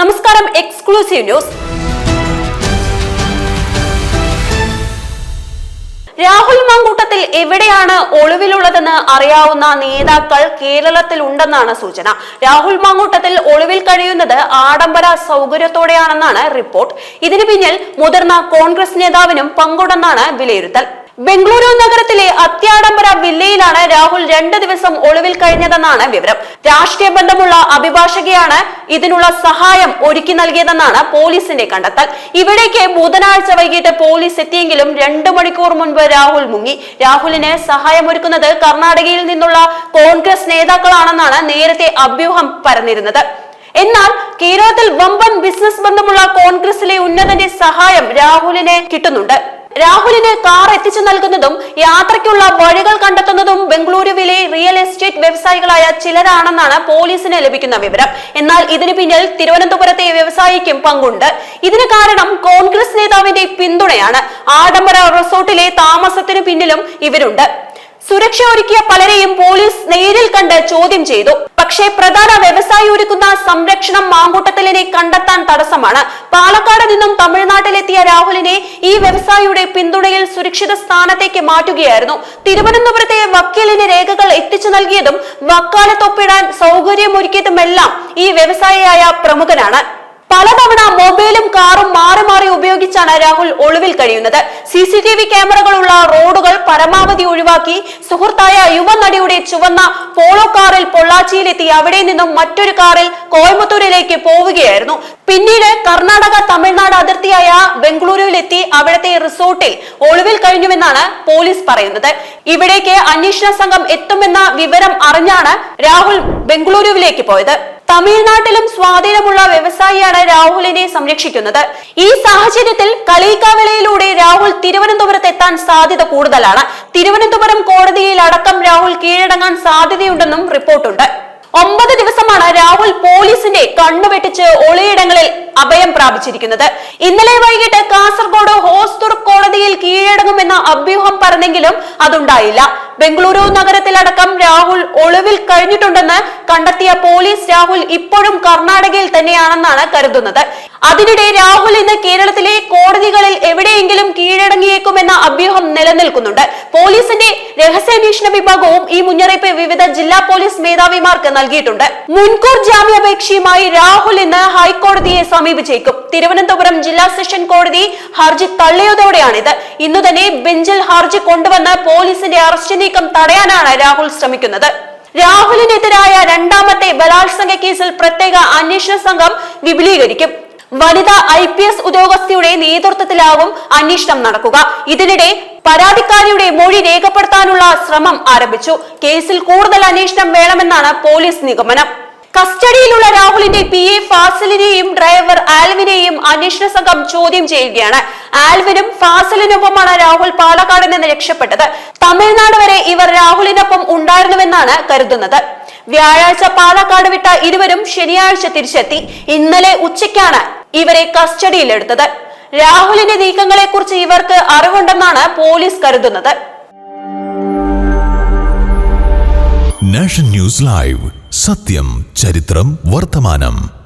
നമസ്കാരം exclusive news Rahul Mamkootathil എവിടെയാണ് ഒളിവിലുള്ളതെന്ന് അറിയാവുന്ന നേതാക്കൾ കേരളത്തിൽ ഉണ്ടെന്നാണ് സൂചന. രാഹുൽ മാങ്കൂട്ടത്തിൽ ഒളിവിൽ കഴിയുന്നത് ആഡംബര സൗകര്യത്തോടെയാണെന്നാണ് റിപ്പോർട്ട്. ഇതിനു പിന്നിൽ മുതിർന്ന കോൺഗ്രസ് നേതാവിനും പങ്കുണ്ടെന്നാണ് വിലയിരുത്തൽ. ബംഗളൂരു നഗരത്തിലെ അത്യാഡംബര വില്ലയിലാണ് രാഹുൽ രണ്ട് ദിവസം ഒളിവിൽ കഴിഞ്ഞതെന്നാണ് വിവരം. രാഷ്ട്രീയ ബന്ധമുള്ള അഭിഭാഷകയാണ് ഇതിനുള്ള സഹായം ഒരുക്കി നൽകിയതെന്നാണ് പോലീസിന്റെ കണ്ടെത്തൽ. ഇവിടേക്ക് ബുധനാഴ്ച വൈകിട്ട് പോലീസ് എത്തിയെങ്കിലും രണ്ടു മണിക്കൂർ മുൻപ് രാഹുൽ മുങ്ങി. രാഹുലിന് സഹായമൊരുക്കുന്നത് കർണാടകയിൽ നിന്നുള്ള കോൺഗ്രസ് നേതാക്കളാണെന്നാണ് നേരത്തെ അഭ്യൂഹം പരന്നിരുന്നത്. എന്നാൽ കേരളത്തിൽ വമ്പൻ ബിസിനസ് ബന്ധമുള്ള കോൺഗ്രസിലെ ഉന്നതന്റെ സഹായം രാഹുലിനെ കിട്ടുന്നുണ്ട്. രാഹുലിന് കാർ എത്തിച്ചു നൽകുന്നതും യാത്രയ്ക്കുള്ള വഴികൾ കണ്ടെത്തുന്നതും ബംഗളൂരുവിലെ റിയൽ എസ്റ്റേറ്റ് വ്യവസായികളായ ചിലരാണെന്നാണ് പോലീസിന് ലഭിക്കുന്ന വിവരം. എന്നാൽ ഇതിന് പിന്നിൽ തിരുവനന്തപുരത്തെ വ്യവസായിക്കും പങ്കുണ്ട്. ഇതിന് കാരണം കോൺഗ്രസ് നേതാവിന്റെ പിന്തുണയാണ്. ആഡംബര റിസോർട്ടിലെ താമസത്തിനു പിന്നിലും ഇവരുണ്ട്. സുരക്ഷ ഒരുക്കിയ പലരെയും പോലീസ് നേരിൽ കണ്ട് ചോദ്യം ചെയ്തു. പ്രധാന വ്യവസായി ഒരുക്കുന്ന സംരക്ഷണം മാങ്കൂട്ടത്തിലിനെ കണ്ടെത്താൻ തടസ്സമാണ്. പാലക്കാട് നിന്നും തമിഴ്നാട്ടിലെത്തിയ രാഹുലിനെ ഈ വ്യവസായിയുടെ പിന്തുണയിൽ സുരക്ഷിത സ്ഥാനത്തേക്ക് മാറ്റുകയായിരുന്നു. തിരുവനന്തപുരത്തെ വക്കീലിന് രേഖകൾ എത്തിച്ചു നൽകിയതും വക്കാലത്തൊപ്പിടാൻ സൗകര്യമൊരുക്കിയതുമെല്ലാം ഈ വ്യവസായിയായ പ്രമുഖനാണ്. പലതവണ കാറും മാറി മാറി ഉപയോഗിച്ചാണ് രാഹുൽ ഒളിവിൽ കഴിയുന്നത്. സി സി ടി വി ക്യാമറകളുള്ള റോഡുകൾ പരമാവധി ഒഴിവാക്കി സുഹൃത്തായ യുവനടിയുടെ ചുവന്ന പോളോ കാറിൽ പൊള്ളാച്ചിയിലെത്തി അവിടെ നിന്നും മറ്റൊരു കാറിൽ കോയമ്പത്തൂരിലേക്ക് പോവുകയായിരുന്നു. പിന്നീട് കർണാടക തമിഴ്നാട് അതിർത്തിയായ ബംഗളൂരുവിലെത്തി അവിടുത്തെ റിസോർട്ടിൽ ഒളിവിൽ കഴിഞ്ഞുവെന്നാണ് പോലീസ് പറയുന്നത്. ഇവിടേക്ക് അന്വേഷണ സംഘം എത്തുമെന്ന വിവരം അറിഞ്ഞാണ് രാഹുൽ ബംഗളൂരുവിലേക്ക് പോയത്. തമിഴ്നാട്ടിലും സ്വാധീനമുള്ള വ്യവസായിയാണ് രാഹുലിനെ സംരക്ഷിക്കുന്നത്. ഈ സാഹചര്യത്തിൽ കളിയിക്കാവിളയിലൂടെ രാഹുൽ തിരുവനന്തപുരത്ത് എത്താൻ സാധ്യത കൂടുതലാണ്. തിരുവനന്തപുരം കോടതിയിൽ അടക്കം രാഹുൽ കീഴടങ്ങാൻ സാധ്യതയുണ്ടെന്നും റിപ്പോർട്ടുണ്ട്. ഒമ്പത് ദിവസമാണ് രാഹുൽ പോലീസിന്റെ കണ്ണുവെട്ടിച്ച് ഒളിയിടങ്ങളിൽ അഭയം പ്രാപിച്ചിരിക്കുന്നത്. ഇന്നലെ വൈകിട്ട് കാസർഗോഡ് ഹോസ്തുർ കോടതിയിൽ കീഴടങ്ങുമെന്ന അഭ്യൂഹം പറഞ്ഞെങ്കിലും അതുണ്ടായില്ല. ബംഗളൂരു നഗരത്തിലടക്കം രാഹുൽ ഒളിവിൽ കഴിഞ്ഞിട്ടുണ്ടെന്ന് കണ്ടെത്തിയ പോലീസ് രാഹുൽ ഇപ്പോഴും കർണാടകയിൽ തന്നെയാണെന്നാണ് കരുതുന്നത്. അതിനിടെ രാഹുൽ ഇന്ന് കേരളത്തിലെ കോടതികളിൽ എവിടെയെങ്കിലും കീഴടങ്ങിയേക്കുമെന്ന അഭ്യൂഹം നിലനിൽക്കുന്നുണ്ട്. പോലീസിന്റെ രഹസ്യാന്വേഷണ വിഭാഗവും ഈ മുന്നറിയിപ്പ് വിവിധ ജില്ലാ പോലീസ് മേധാവിമാർക്ക് നൽകിയിട്ടുണ്ട്. മുൻകൂർ ജാമ്യാപേക്ഷയുമായി രാഹുൽ ഇന്ന് ഹൈക്കോടതിയെ സമീപിച്ചേക്കും. തിരുവനന്തപുരം ജില്ലാ സെഷൻ കോടതി ഹർജി തള്ളിയതോടെയാണിത്. ഇന്നു തന്നെ ബെഞ്ചിൽ ഹർജി കൊണ്ടുവന്ന് പോലീസിന്റെ അറസ്റ്റ് നീക്കം തടയാനാണ് രാഹുൽ ശ്രമിക്കുന്നത്. രാഹുലിനെതിരായ രണ്ടാമത്തെ ബലാത്സംഗ കേസിൽ പ്രത്യേക അന്വേഷണ സംഘം വിപുലീകരിക്കും. വനിതാ ഐ പി എസ് ഉദ്യോഗസ്ഥയുടെ നേതൃത്വത്തിലാകും അന്വേഷണം നടക്കുക. ഇതിനിടെ പരാതിക്കാരിയുടെ മൊഴി രേഖപ്പെടുത്താനുള്ള ശ്രമം ആരംഭിച്ചു. കേസിൽ കൂടുതൽ അന്വേഷണം വേണമെന്നാണ് പോലീസ് നിഗമനം. കസ്റ്റഡിയിലുള്ള രാഹുലിന്റെ പി എ ഫാസിലിനെയും ഡ്രൈവർ ആൽവിനെയും അന്വേഷണ സംഘം ചോദ്യം ചെയ്യുകയാണ്. ആൽവിനും ഫാസിലിനൊപ്പമാണ് രാഹുൽ പാലക്കാട് നിന്ന് രക്ഷപ്പെട്ടത്. തമിഴ്നാട് വരെ ഇവർ രാഹുലിനൊപ്പം ഉണ്ടായിരുന്നുവെന്നാണ് കരുതുന്നത്. വ്യാഴാഴ്ച പാലക്കാട് വിട്ട ഇരുവരും ശനിയാഴ്ച തിരിച്ചെത്തി. ഇന്നലെ ഉച്ചയ്ക്കാണ് ഇവരെ കസ്റ്റഡിയിലെടുത്തത്. രാഹുലിന്റെ നീക്കങ്ങളെ കുറിച്ച് ഇവർക്ക് അറിവുണ്ടെന്നാണ് പോലീസ് കരുതുന്നത്. National news live. സത്യം ചരിത്രം വർത്തമാനം.